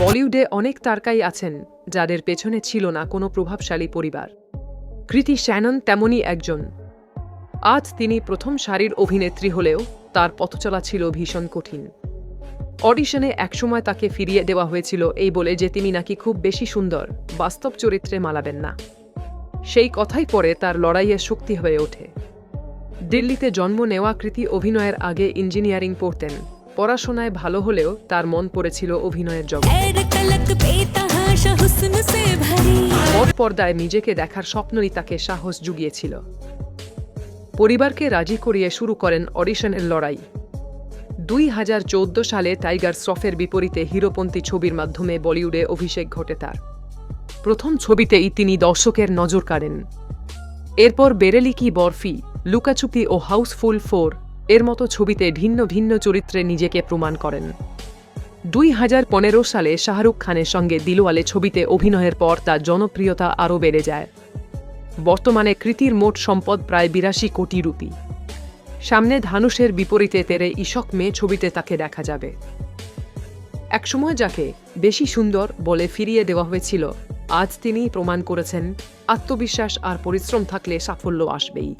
বলিউডে অনেক তারকাই আছেন, যাদের পেছনে ছিল না কোনো প্রভাবশালী পরিবার। কৃতি শ্যানন তেমনই একজন। আজ তিনি প্রথম সারির অভিনেত্রী হলেও তার পথচলা ছিল ভীষণ কঠিন। অডিশনে একসময় তাকে ফিরিয়ে দেওয়া হয়েছিল এই বলে যে তিনি নাকি খুব বেশি সুন্দর, বাস্তব চরিত্রে মালাবেন না। সেই কথাই পরে তার লড়াইয়ে শক্তি হয়ে ওঠে। দিল্লিতে জন্ম নেওয়া কৃতি অভিনয়ের আগে ইঞ্জিনিয়ারিং পড়তেন। পড়াশোনায় ভালো হলেও তার মন পড়েছিল অভিনয়ের জগৎ পথ পর্দায় নিজেকে দেখার স্বপ্নই তাকে সাহস জুগিয়েছিল। পরিবারকে রাজি করিয়ে শুরু করেন অডিশনের লড়াই। দুই হাজার চোদ্দ সালে টাইগার শ্রফের বিপরীতে হিরোপন্থী ছবির মাধ্যমে বলিউডে অভিষেক ঘটে তার। প্রথম ছবিতেই তিনি দর্শকের নজর কাড়েন। এরপর বেরেলিকি বরফি লুকাচুকি ও হাউসফুল ফোর এর মতো ছবিতে ভিন্ন ভিন্ন চরিত্রে নিজেকে প্রমাণ করেন। দুই হাজার পনেরো সালে শাহরুখ খানের সঙ্গে দিলওয়ালে ছবিতে অভিনয়ের পর তার জনপ্রিয়তা আরও বেড়ে যায়। বর্তমানে কৃতির মোট সম্পদ প্রায় বিরাশি কোটি রুপি। সামনে ধানুষের বিপরীতে তেরে ইশক মেয়ে ছবিতে তাকে দেখা যাবে। একসময় যাকে বেশি সুন্দর বলে ফিরিয়ে দেওয়া হয়েছিল, আজ তিনি প্রমাণ করেছেন, আত্মবিশ্বাস আর পরিশ্রম থাকলে সাফল্য আসবেই।